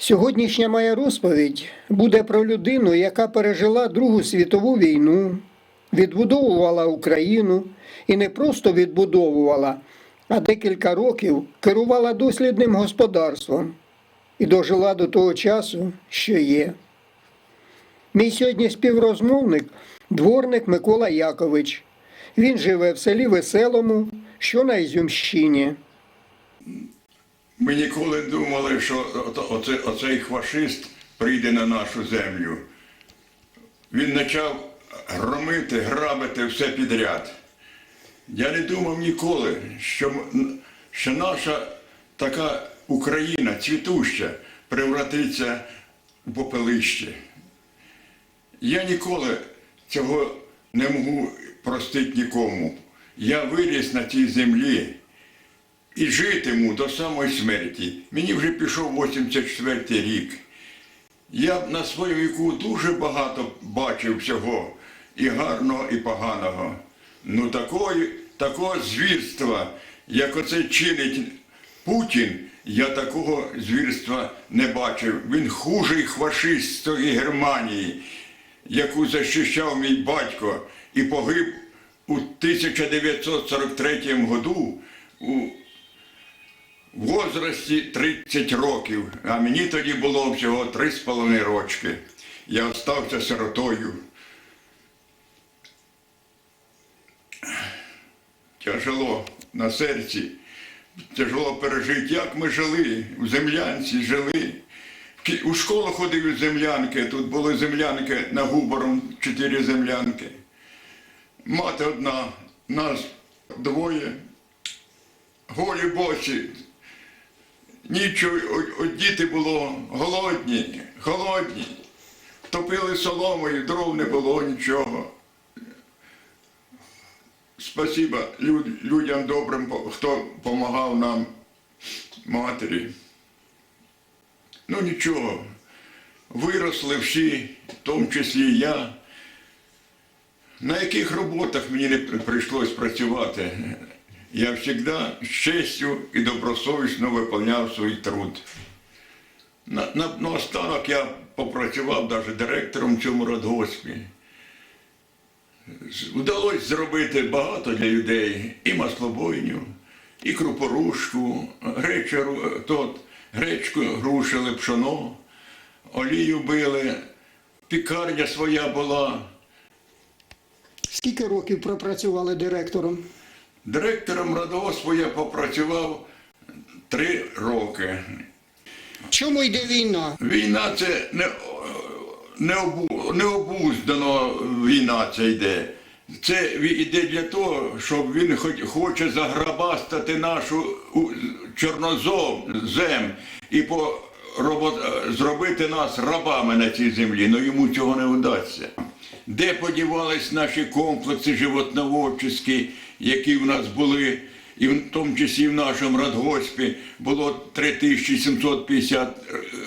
Сьогоднішня моя розповідь буде про людину, яка пережила Другу світову війну, відбудовувала Україну і не просто відбудовувала, а декілька років керувала дослідним господарством і дожила до того часу, що є. Мій сьогодні співрозмовник дворник Микола Якович. Він живе в селі Веселому, що на Ізюмщині. Ми ніколи не думали, що оце, оцей фашист прийде на нашу землю. Він почав громити, грабити все підряд. Я не думав ніколи, що, що наша така Україна цвітуща превратиться в попелище. Я ніколи цього не можу простити нікому. Я виріс на цій землі і житиму до самої смерті. Мені вже пішов 84 рік. Я на своєму віку дуже багато бачив всього, і гарного, і поганого. Ну такої, такого звірства, як оце чинить Путін, я такого звірства не бачив. Він хужий фашист тої Германії, яку захищав мій батько і погиб у 1943 году у в возрасті 30 років, а мені тоді було всього 3,5 рочки. Я остався сиротою. Тяжело на серці, тяжело пережити, як ми жили, у землянці жили. У школу ходив із землянки, тут були землянки на губором, чотири землянки. Мати одна, нас двоє, голі босі, Нічого, діти було голодні, голодні. Топили соломою, дров не було нічого. Спасіба люд- людям добрим, хто допомагав нам, матері. Ну нічого, виросли всі, в тому числі я. На яких роботах мені не при- прийшлось працювати, я завжди з честю і добросовісно виконував свій труд. На, на, наостанок я попрацював навіть директором в цьому радгоспі. Вдалося зробити багато для людей і маслобойню, і крупорушку, гречару, тот, гречку грушили, пшоно, олію били, пікарня своя була. Скільки років пропрацювали директором? Директором радгоспу я попрацював три роки. Чому йде війна? Війна це не, не, обу, необуздано війна це йде. Це йде для того, щоб він хоч, хоче заграбастати нашу чорнозем зем і по, робот, зробити нас рабами на цій землі. Ну йому цього не вдасться. Де подівались наші комплекси животноводчі, які в нас були, і в тому числі в нашому радгоспі було 3750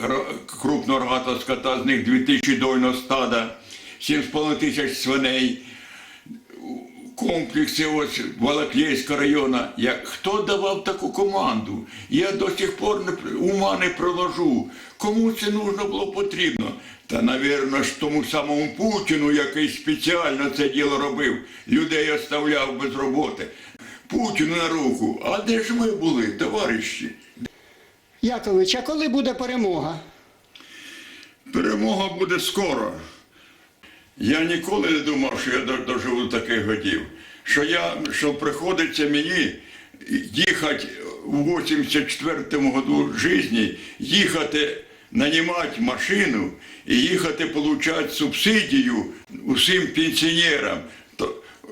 р- крупного рогатого скота, з них 2000 дойного стада, 7,5 тисяч свиней комплекси ось Балаклейського району. Як хто давав таку команду? Я до сих пор не, ума не проложу. Кому це нужно було потрібно? Та, навірно, ж тому самому Путіну, який спеціально це діло робив, людей оставляв без роботи. Путіну на руку. А де ж ми були, товариші? Якович, а коли буде перемога? Перемога буде скоро. Я ніколи не думав, що я доживу таких годів. Що я, що приходиться мені їхати у 84-му году житті, їхати, нанімати машину і їхати отримати субсидію усім пенсіонерам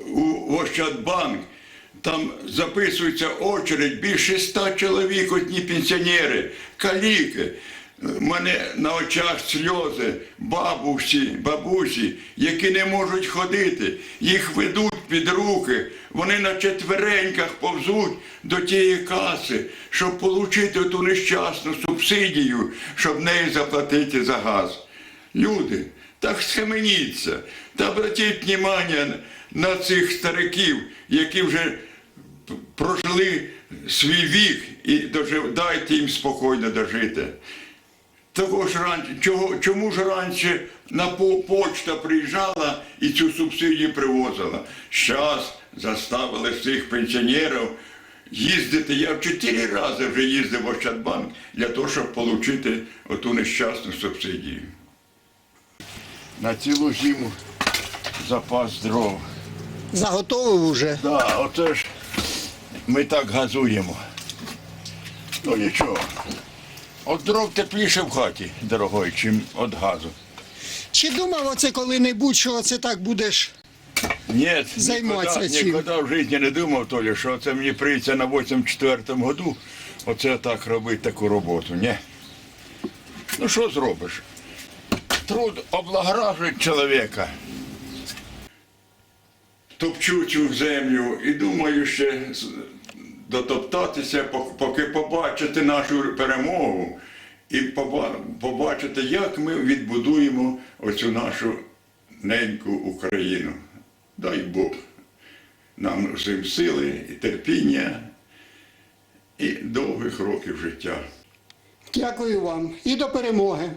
у Ощадбанк. Там записується очередь більше ста чоловік, одні пенсіонери, каліки. У мене на очах сльози, бабусі, бабусі, які не можуть ходити, їх ведуть під руки, вони на четвереньках повзуть до тієї каси, щоб отримати ту нещасну субсидію, щоб нею заплатити за газ. Люди, так схаменіться та обратіть увагу на цих стариків, які вже прожили свій вік і дожив, дайте їм спокійно дожити. Того ж раніше, чого, чому ж раніше на почта приїжджала і цю субсидію привозила? Щас заставили всіх пенсіонерів їздити. Я в чотири рази вже їздив в Ощадбанк для того, щоб отримати оту нещасну субсидію. На цілу зиму запас дров. Заготовив уже. Да, оце ж ми так газуємо. Ну нічого. От дров тепліше в хаті, дорогой, чим від газу. Чи думав оце коли-небудь, що оце так будеш? Ні, Займатися ніколи, чим? ніколи в житті не думав, Толі, що це мені прийдеться на 84-му году, оце так робити таку роботу. Ні. Ну що зробиш? Труд облагоражує чоловіка. Топчу цю землю і думаю ще з- дотоптатися, поки побачити нашу перемогу і поба- побачити, як ми відбудуємо оцю нашу неньку Україну. Дай Бог нам всім сили і терпіння і довгих років життя. Дякую вам і до перемоги.